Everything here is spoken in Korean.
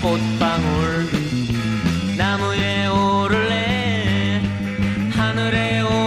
꽃방울 나무에 오를래 하늘에 오를래